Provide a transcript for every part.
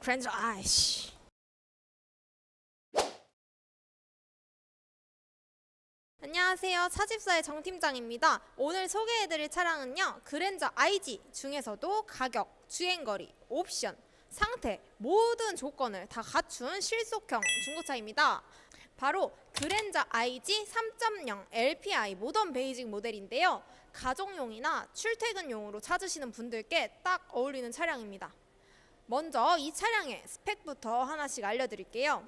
그랜저 아이씨. 안녕하세요. 차집사의 정 팀장입니다. 오늘 소개해드릴 차량은요. 그랜저 IG 중에서도 가격, 주행거리, 옵션, 상태 모든 조건을 다 갖춘 실속형 중고차입니다. 바로 그랜저 IG 3.0 LPI 모던 베이직 모델인데요. 가정용이나 출퇴근용으로 찾으시는 분들께 딱 어울리는 차량입니다. 먼저 이 차량의 스펙부터 하나씩 알려드릴게요.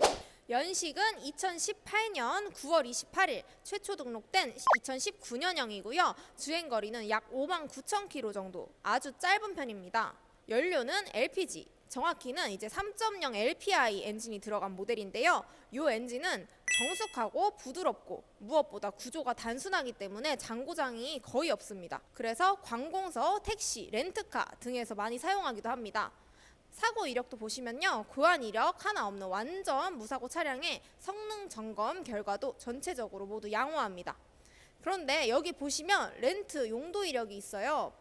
연식은 2018년 9월 28일 최초 등록된 2019년형이고요. 주행거리는 약 5만 9천 킬로 정도 아주 짧은 편입니다. 연료는 LPG, 정확히는 이제 3.0 LPI 엔진이 들어간 모델인데요. 이 엔진은 정숙하고 부드럽고 무엇보다 구조가 단순하기 때문에 장고장이 거의 없습니다. 그래서 관공서, 택시, 렌트카 등에서 많이 사용하기도 합니다. 사고 이력도 보시면요. 고안 이력 하나 없는 완전 무사고 차량의 성능 점검 결과도 전체적으로 모두 양호합니다. 그런데 여기 보시면 렌트 용도 이력이 있어요.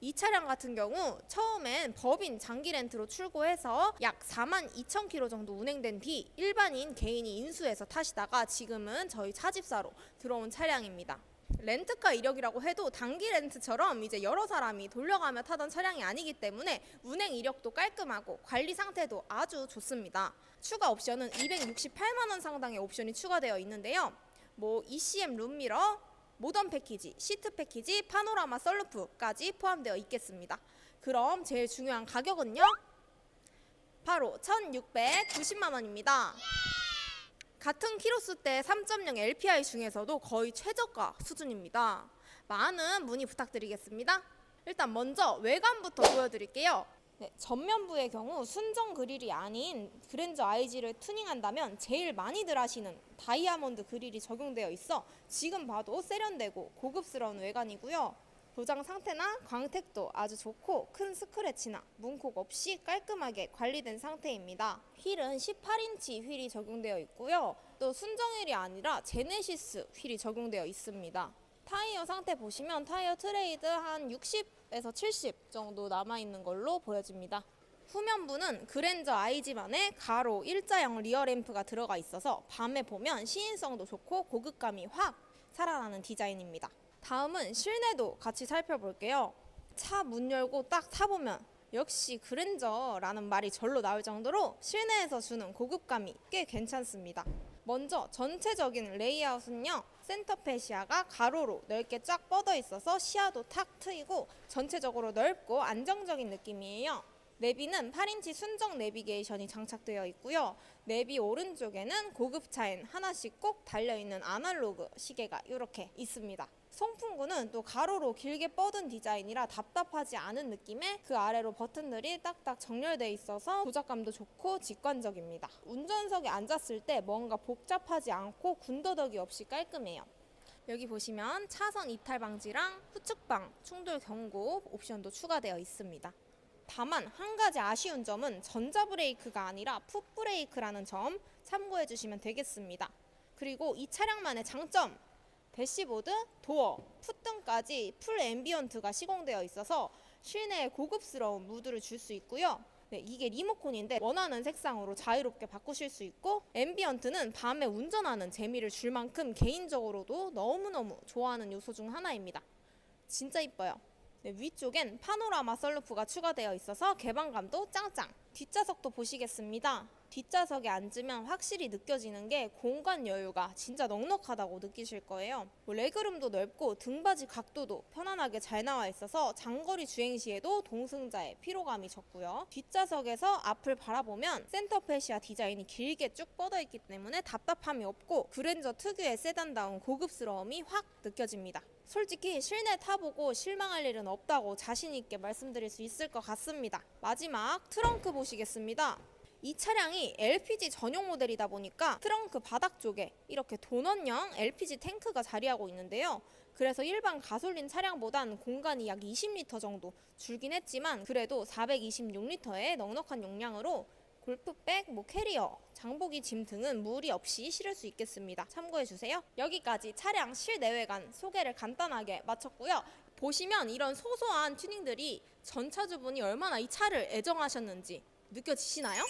이 차량 같은 경우 처음엔 법인 장기 렌트로 출고해서 약 4만 2천 킬로 정도 운행된 뒤 일반인 개인이 인수해서 타시다가 지금은 저희 차집사로 들어온 차량입니다. 렌트카 이력이라고 해도 단기 렌트처럼 이제 여러 사람이 돌려가며 타던 차량이 아니기 때문에 운행 이력도 깔끔하고 관리 상태도 아주 좋습니다. 추가 옵션은 268만 원 상당의 옵션이 추가되어 있는데요. 뭐 ECM 룸미러, 모던 패키지, 시트 패키지, 파노라마 썰루프까지 포함되어 있겠습니다. 그럼 제일 중요한 가격은요? 바로 1,690만 원입니다. 같은 키로수 때 3.0 LPI 중에서도 거의 최저가 수준입니다. 많은 문의 부탁드리겠습니다. 일단 먼저 외관부터 보여드릴게요. 네, 전면부의 경우 순정 그릴이 아닌 그랜저 IG를 튜닝한다면 제일 많이들 하시는 다이아몬드 그릴이 적용되어 있어 지금 봐도 세련되고 고급스러운 외관이고요. 도장 상태나 광택도 아주 좋고 큰 스크래치나 문콕 없이 깔끔하게 관리된 상태입니다. 휠은 18인치 휠이 적용되어 있고요. 또 순정휠이 아니라 제네시스 휠이 적용되어 있습니다. 타이어 상태 보시면 타이어 트레이드 한 60에서 70 정도 남아있는 걸로 보여집니다. 후면부는 그랜저 IG만의 가로 일자형 리어 램프가 들어가 있어서 밤에 보면 시인성도 좋고 고급감이 확 살아나는 디자인입니다. 다음은 실내도 같이 살펴볼게요. 차 문 열고 딱 타보면 역시 그랜저라는 말이 절로 나올 정도로 실내에서 주는 고급감이 꽤 괜찮습니다. 먼저 전체적인 레이아웃은요. 센터 페시아가 가로로 넓게 쫙 뻗어 있어서 시야도 탁 트이고 전체적으로 넓고 안정적인 느낌이에요. 내비는 8인치 순정 내비게이션이 장착되어 있고요. 내비 오른쪽에는 고급차엔 하나씩 꼭 달려있는 아날로그 시계가 이렇게 있습니다. 송풍구는 또 가로로 길게 뻗은 디자인이라 답답하지 않은 느낌에 그 아래로 버튼들이 딱딱 정렬되어 있어서 조작감도 좋고 직관적입니다. 운전석에 앉았을 때 뭔가 복잡하지 않고 군더더기 없이 깔끔해요. 여기 보시면 차선 이탈 방지랑 후측방 충돌 경고 옵션도 추가되어 있습니다. 다만 한 가지 아쉬운 점은 전자 브레이크가 아니라 풋 브레이크라는 점 참고해 주시면 되겠습니다. 그리고 이 차량만의 장점 대시보드, 도어, 풋 등까지 풀 앰비언트가 시공되어 있어서 실내에 고급스러운 무드를 줄 수 있고요. 네, 이게 리모컨인데 원하는 색상으로 자유롭게 바꾸실 수 있고 앰비언트는 밤에 운전하는 재미를 줄 만큼 개인적으로도 너무너무 좋아하는 요소 중 하나입니다. 진짜 이뻐요. 네, 위쪽엔 파노라마 썰루프가 추가되어 있어서 개방감도 짱짱. 뒷좌석도 보시겠습니다. 뒷좌석에 앉으면 확실히 느껴지는 게 공간 여유가 진짜 넉넉하다고 느끼실 거예요. 뭐 레그룸도 넓고 등받이 각도도 편안하게 잘 나와 있어서 장거리 주행 시에도 동승자의 피로감이 적고요. 뒷좌석에서 앞을 바라보면 센터 페시아 디자인이 길게 쭉 뻗어 있기 때문에 답답함이 없고 그랜저 특유의 세단다운 고급스러움이 확 느껴집니다. 솔직히 실내 타보고 실망할 일은 없다고 자신 있게 말씀드릴 수 있을 것 같습니다. 마지막 트렁크 보시겠습니다. 이 차량이 LPG 전용 모델이다 보니까 트렁크 바닥 쪽에 이렇게 도넛형 LPG 탱크가 자리하고 있는데요. 그래서 일반 가솔린 차량보단 공간이 약 20리터 정도 줄긴 했지만 그래도 426리터의 넉넉한 용량으로 골프백, 뭐 캐리어, 장보기 짐 등은 무리 없이 실을 수 있겠습니다. 참고해 주세요. 여기까지 차량 실내외관 소개를 간단하게 마쳤고요. 보시면 이런 소소한 튜닝들이 전차주분이 얼마나 이 차를 애정하셨는지 느껴지시나요?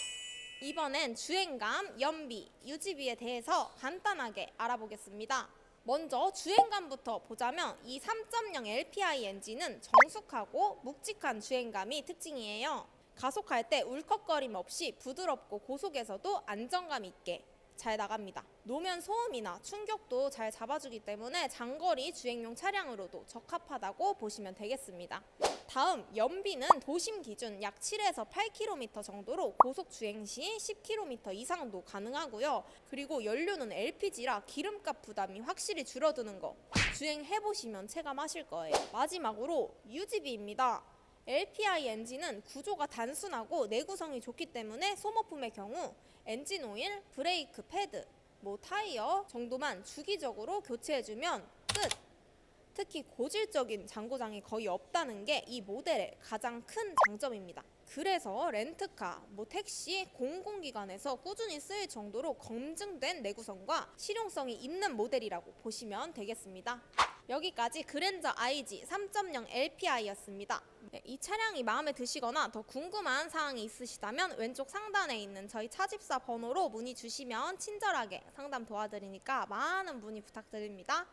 이번엔 주행감, 연비, 유지비에 대해서 간단하게 알아보겠습니다. 먼저 주행감부터 보자면 이 3.0 LPI 엔진은 정숙하고 묵직한 주행감이 특징이에요. 가속할 때 울컥거림 없이 부드럽고 고속에서도 안정감 있게 잘 나갑니다. 노면 소음이나 충격도 잘 잡아주기 때문에 장거리 주행용 차량으로도 적합하다고 보시면 되겠습니다. 다음 연비는 도심 기준 약 7에서 8km 정도로 고속 주행 시 10km 이상도 가능하고요. 그리고 연료는 LPG라 기름값 부담이 확실히 줄어드는 거 주행해 보시면 체감하실 거예요. 마지막으로 유지비입니다. LPI 엔진은 구조가 단순하고 내구성이 좋기 때문에 소모품의 경우 엔진 오일, 브레이크 패드, 뭐 타이어 정도만 주기적으로 교체해주면 끝. 특히 고질적인 장고장이 거의 없다는 게 이 모델의 가장 큰 장점입니다. 그래서 렌트카, 뭐 택시, 공공기관에서 꾸준히 쓰일 정도로 검증된 내구성과 실용성이 있는 모델이라고 보시면 되겠습니다. 여기까지 그랜저 IG 3.0 LPI였습니다. 네, 이 차량이 마음에 드시거나 더 궁금한 사항이 있으시다면 왼쪽 상단에 있는 저희 차집사 번호로 문의 주시면 친절하게 상담 도와드리니까 많은 문의 부탁드립니다.